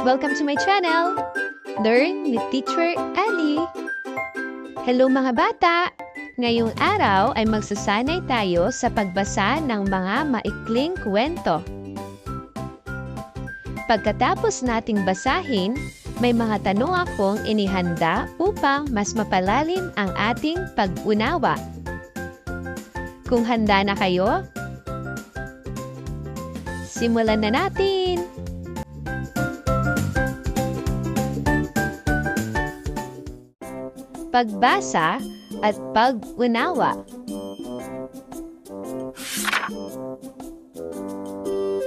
Welcome to my channel! Learn with Teacher Ali! Hello mga bata! Ngayong araw ay magsasanay tayo sa pagbasa ng mga maikling kwento. Pagkatapos nating basahin, may mga tanong akong inihanda upang mas mapalalim ang ating pag-unawa. Kung handa na kayo, simulan na natin! Pagbasa at pag-unawa.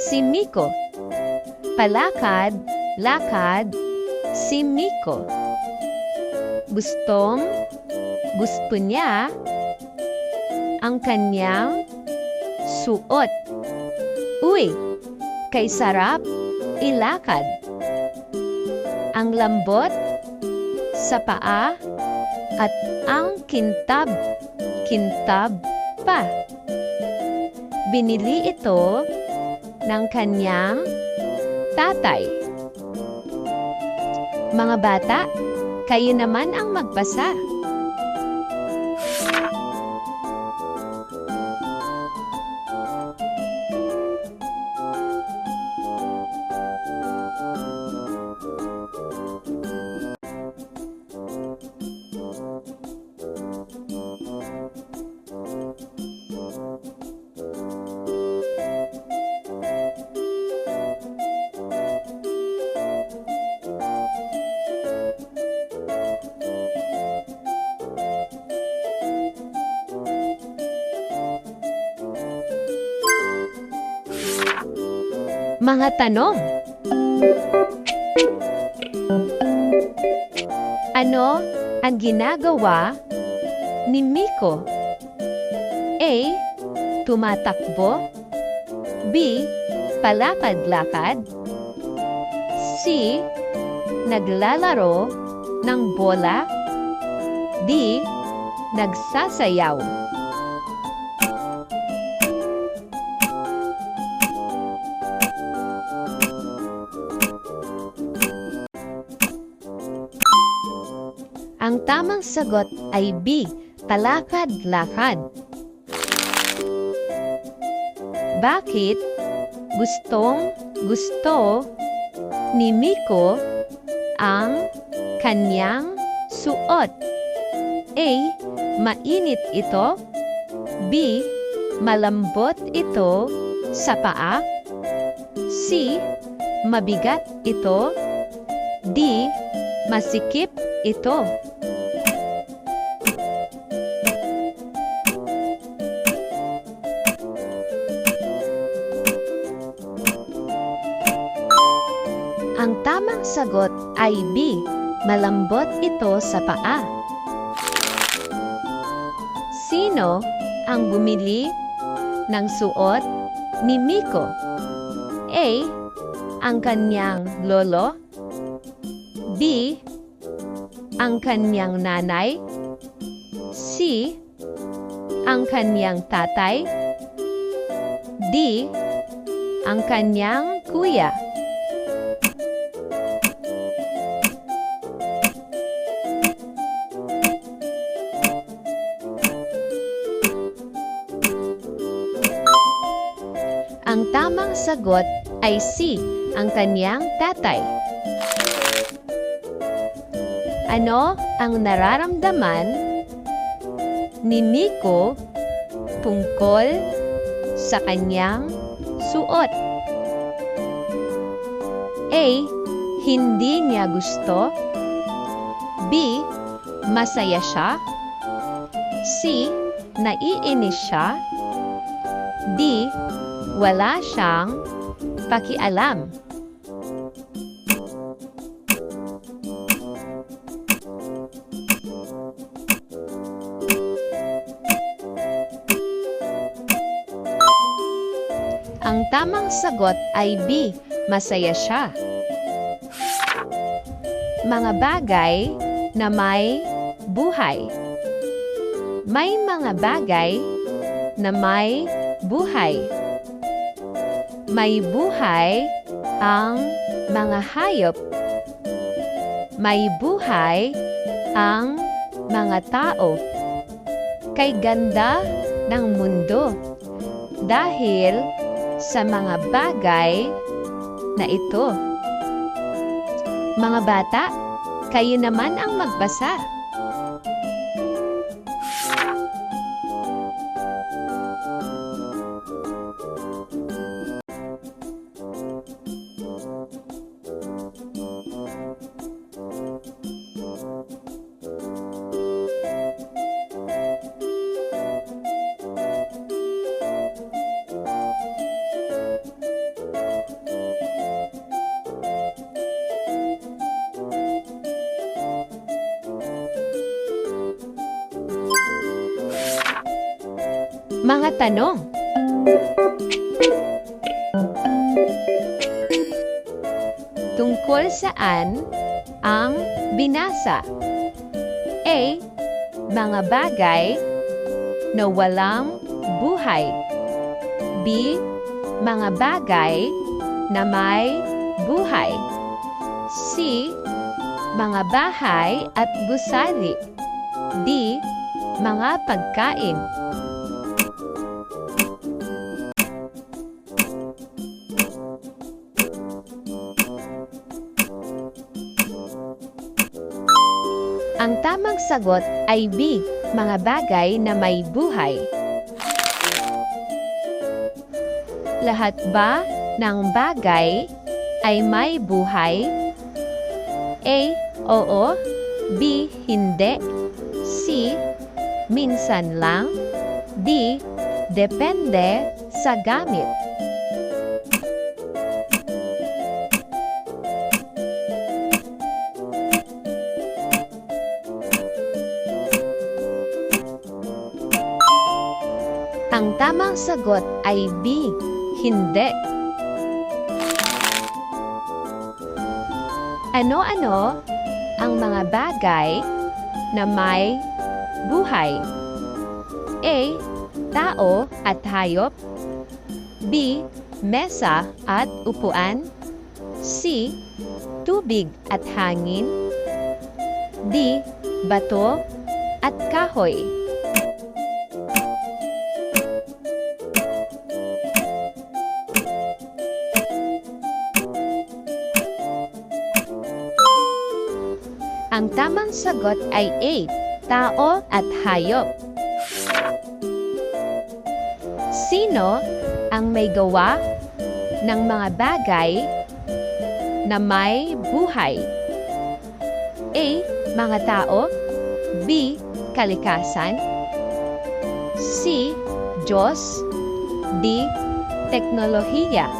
Si Miko. Palakad, lakad, si Miko. Gustong, gusto niya ang kanyang suot. Uy, kay sarap ilakad. Ang lambot sa paa at ang kintab, kintab pa. Binili ito ng kanyang tatay. Mga bata, kayo naman ang magbasa. Mga tanong. Ano ang ginagawa ni Miko? A. Tumatakbo B. Palakad-lakad C. Naglalaro ng bola D. Nagsasayaw tamang sagot ay B. Palakad-lakad. Bakit gustong gusto ni Miko ang kanyang suot? A. Mainit ito. B. Malambot ito sa paa. C. Mabigat ito. D. Masikip ito. Sagot ay B. Malambot ito sa paa. Sino ang bumili ng suot ni Miko? A. Ang kanyang lolo. B. Ang kanyang nanay. C. Ang kanyang tatay. D. Ang kanyang kuya. Sagot ay C, ang kanyang tatay. Ano ang nararamdaman ni Miko tungkol sa kanyang suot? A. Hindi niya gusto. B. Masaya siya. C. Naiinis siya. D. Wala siyang pakialam. Ang tamang sagot ay B. Masaya siya. Mga bagay na may buhay. May mga bagay na may buhay. May buhay ang mga hayop. May buhay ang mga tao. Kay ganda ng mundo dahil sa mga bagay na ito. Mga bata, kayo naman ang magbasa. Tanong. Tungkol saan ang binasa? A. Mga bagay na walang buhay. B. Mga bagay na may buhay. C. Mga bahay at gusali. D. Mga pagkain. Sagot ay B, mga bagay na may buhay. Lahat ba ng bagay ay may buhay? A. Oo. B. Hindi. C. Minsan lang. D. Depende sa gamit. Sagot ay B. Hindi. Ano-ano ang mga bagay na may buhay? A. Tao at hayop. B. Mesa at upuan. C. Tubig at hangin. D. Bato at kahoy. Tamang sagot ay A. Tao at hayop. Sino ang may gawa ng mga bagay na may buhay? A. Mga tao B. Kalikasan C. Diyos D. Teknolohiya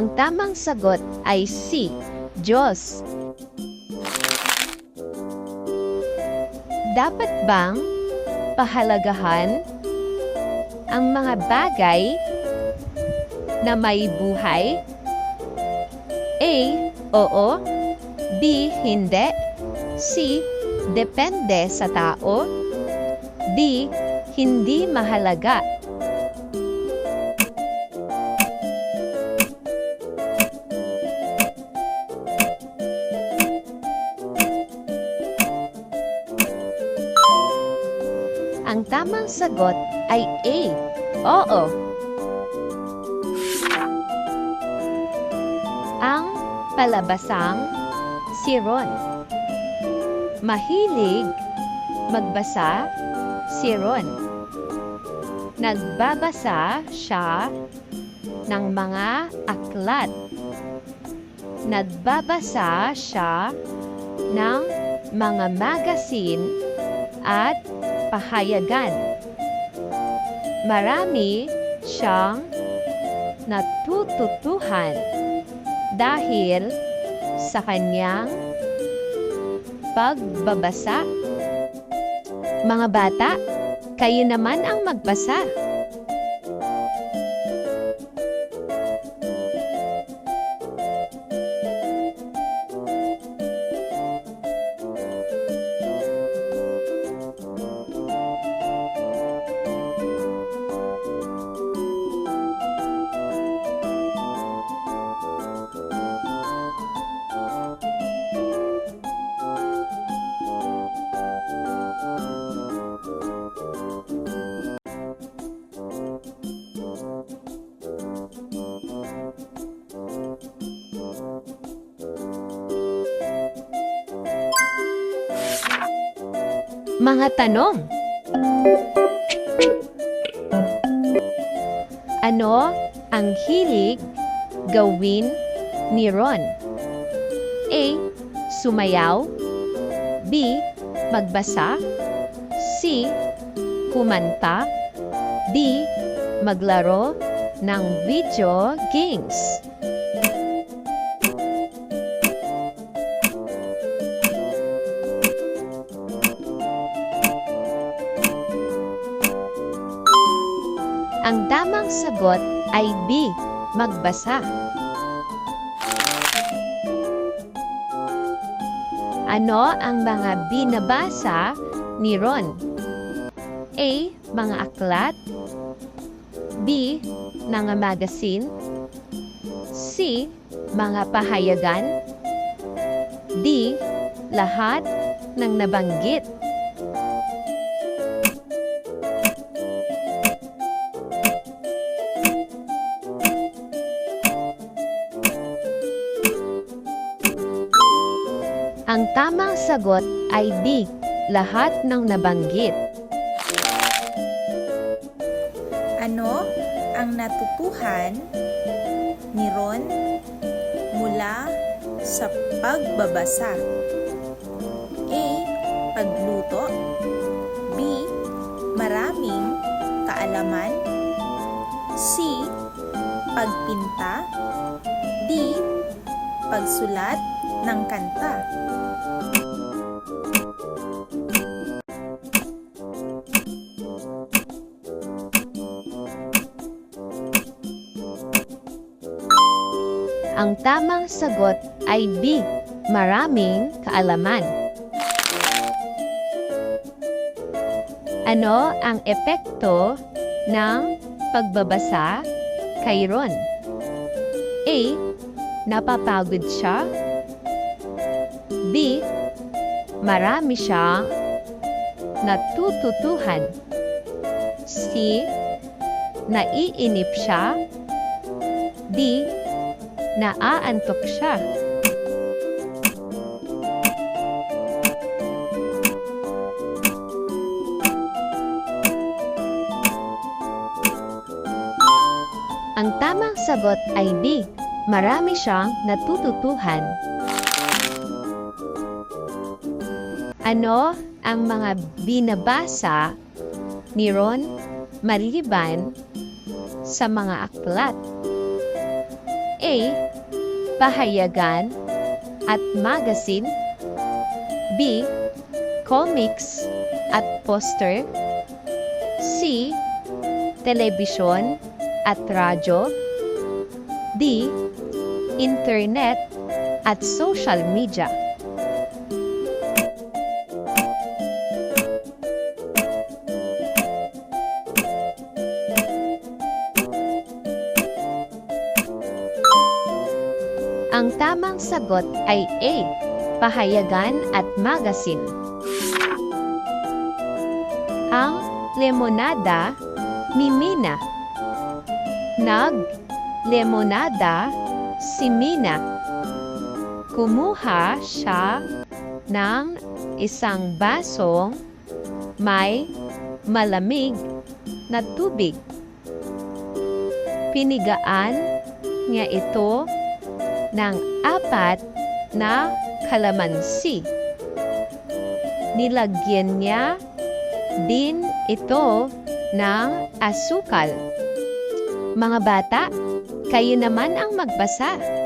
Ang tamang sagot ay C. Diyos. Dapat bang pahalagahan ang mga bagay na may buhay? A. Oo. B. Hindi. C. Depende sa tao. D. Hindi mahalaga. Ang tamang sagot ay A. Oo. Ang palabasang si Ron. Mahilig magbasa si Ron. Nagbabasa siya ng mga aklat. Nagbabasa siya ng mga magazine at pahayagan. Marami siyang natututuhan dahil sa kanyang pagbabasa. Mga bata, kayo naman ang magbasa. Mga tanong. Ano ang hilig gawin ni Ron? A. Sumayaw B. Magbasa C. Kumanta D. Maglaro ng video games. Tamang sagot ay B. Magbasa. Ano ang mga binabasa ni Ron? A. Mga aklat B. Mga magazine C. Mga pahayagan D. Lahat ng nabanggit Ang tamang sagot ay D. Lahat ng nabanggit. Ano ang natutuhan ni Ron mula sa pagbabasa? A. Pagluto B. Maraming kaalaman C. Pagpinta D. Pagsulat ng kanta Ang tamang sagot ay B. Maraming kaalaman. Ano ang epekto ng pagbabasa kay Ron? A. Napapagod siya. B. Marami siyang natututuhan. C. Naiinip siya. D. Naaantok siya. Ang tamang sagot ay D. Marami siyang natututuhan. Ano ang mga binabasa ni Ron maliban sa mga aklat? A. Pahayagan at magazine B. Comics at poster C. Telebisyon at radyo D. Internet at social media Ang tamang sagot ay A. Pahayagan at magazine. Ang lemonada ni Mina. Nag lemonada si Mina. Kumuha siya ng isang basong may malamig na tubig. Pinigaan niya ito ng apat na kalamansi. Nilagyan niya din ito ng asukal. Mga bata, kayo naman ang magbasa.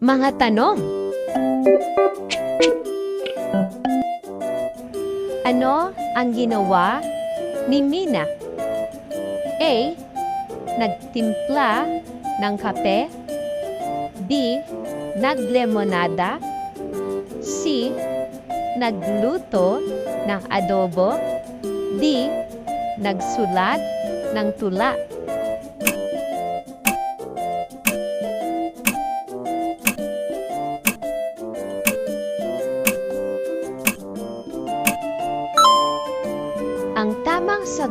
Mga tanong. Ano ang ginawa ni Mina? A. Nagtimpla ng kape? B. Naglemonada? C. Nagluto ng adobo? D. Nagsulat ng tula?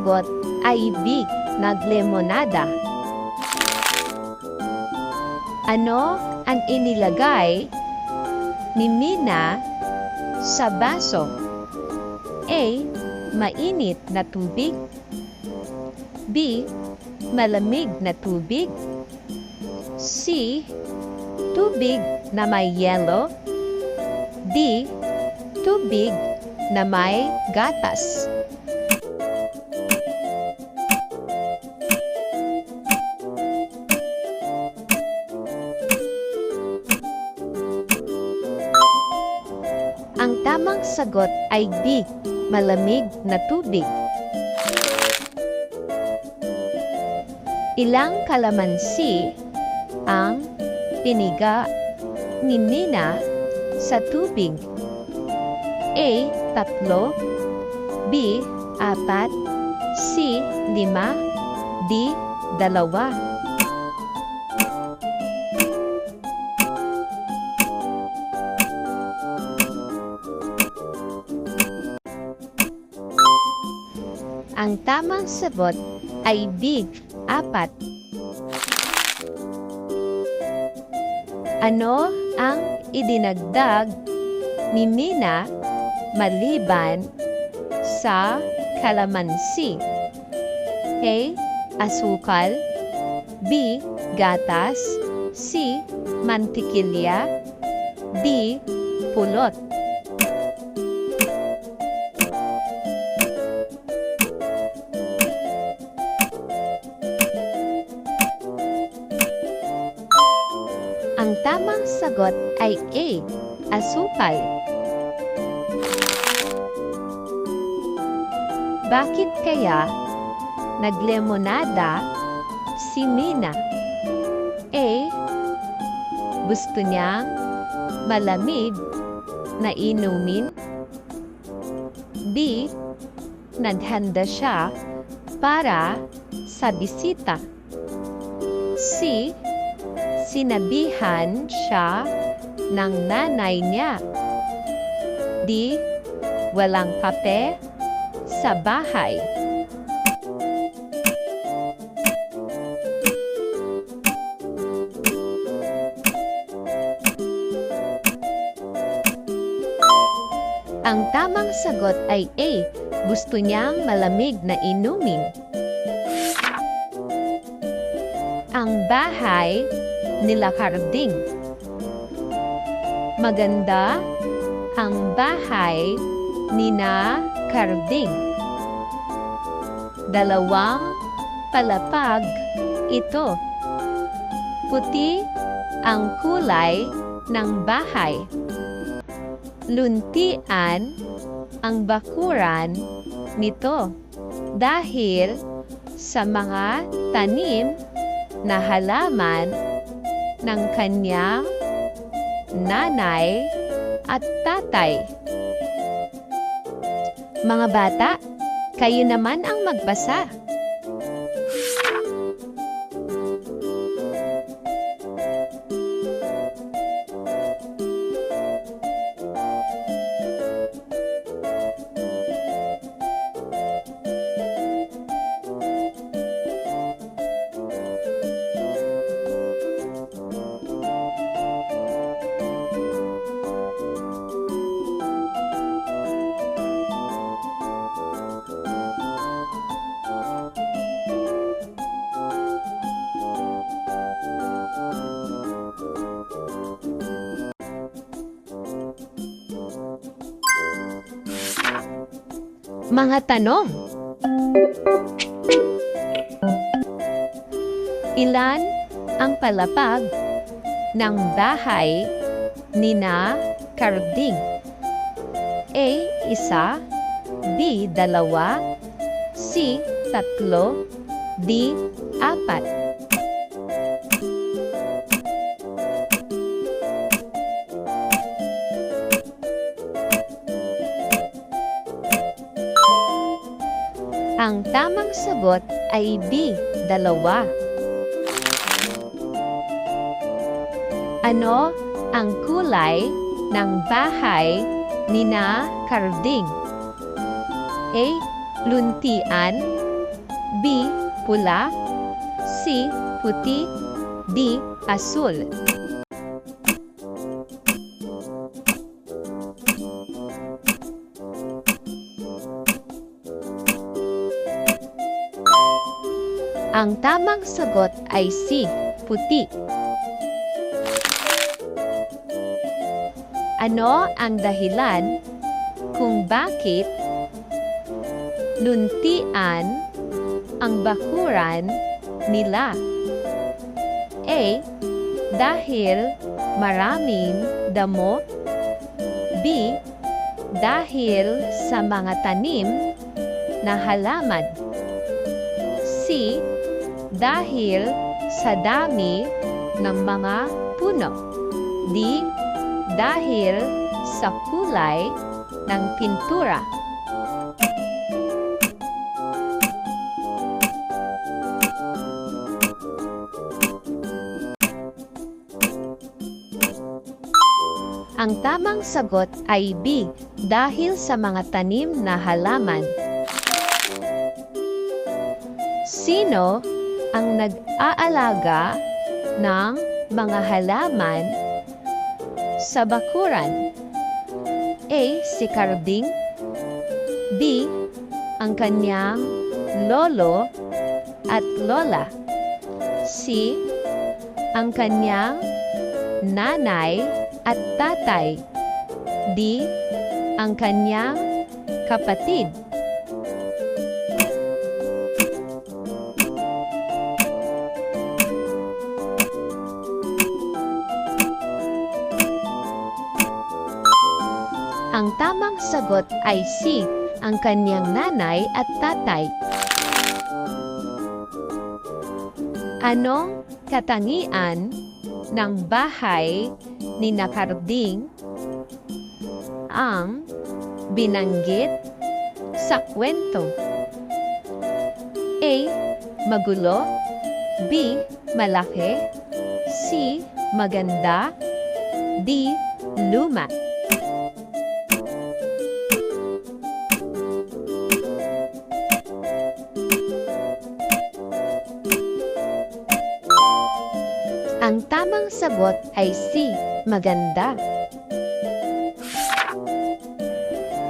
Sagot ay B. Naglemonada. Ano ang inilagay ni Mina sa baso? A. Mainit na tubig. B. Malamig na tubig. C. Tubig na may yelo. D. Tubig na may gatas. Ang sagot ay B. Malamig na tubig. Ilang kalamansi ang piniga ni Nina sa tubig? A. Tatlo B. Apat C. Lima D. Dalawa tamang sagot ay B. Apat. Ano ang idinagdag ni Mina maliban sa kalamansi? A. Asukal B. Gatas C. Mantikilya D. Pulot ay A. Asukal. Bakit kaya naglemonada si Mina? A. Gusto niyang malamig na inumin. B. Naghanda siya para sa bisita. C. Sinabihan siya ng nanay niya. D. Walang kape sa bahay. Ang tamang sagot ay A. Gusto niyang malamig na inumin. Ang bahay nila Karding. Maganda ang bahay ni na Karding. Dalawang palapag ito. Puti ang kulay ng bahay. Luntian ang bakuran nito dahil sa mga tanim na halaman ng kanyang nanay at tatay. Mga bata, kayo naman ang magbasa. Mga tanong. Ilan ang palapag ng bahay ni na Carding? A. Isa B. Dalawa C. Tatlo D. Apat Ang sagot ay B, dalawa. Ano ang kulay ng bahay ni na Carding? A. Luntian B. Pula C. Puti D. Asul Ang tamang sagot ay C. Puti. Ano ang dahilan kung bakit luntian ang bakuran nila? A. Dahil maraming damo B. Dahil sa mga tanim na halaman C. Dahil sa dami ng mga puno D. Dahil sa kulay ng pintura Ang tamang sagot ay B, dahil sa mga tanim na halaman. Sino ang nag-aalaga ng mga halaman sa bakuran? A. Si Carding B. Ang kanyang lolo at lola C. Ang kanyang nanay at tatay. D. Ang kanyang kapatid. Sagot ay C. Ang kanyang nanay at tatay. Anong katangian ng bahay ni Nakarding ang binanggit sa kwento? A. Magulo B. Malaki C. Maganda D. Luma sagot ay C. Maganda.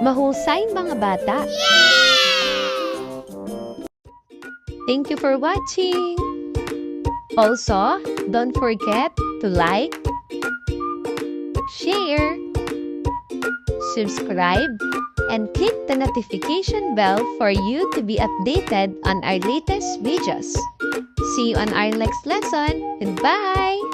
Mahusay mga bata. Thank you for watching. Also, don't forget to like, share, subscribe, and click the notification bell for you to be updated on our latest videos. See you on our next lesson. Goodbye!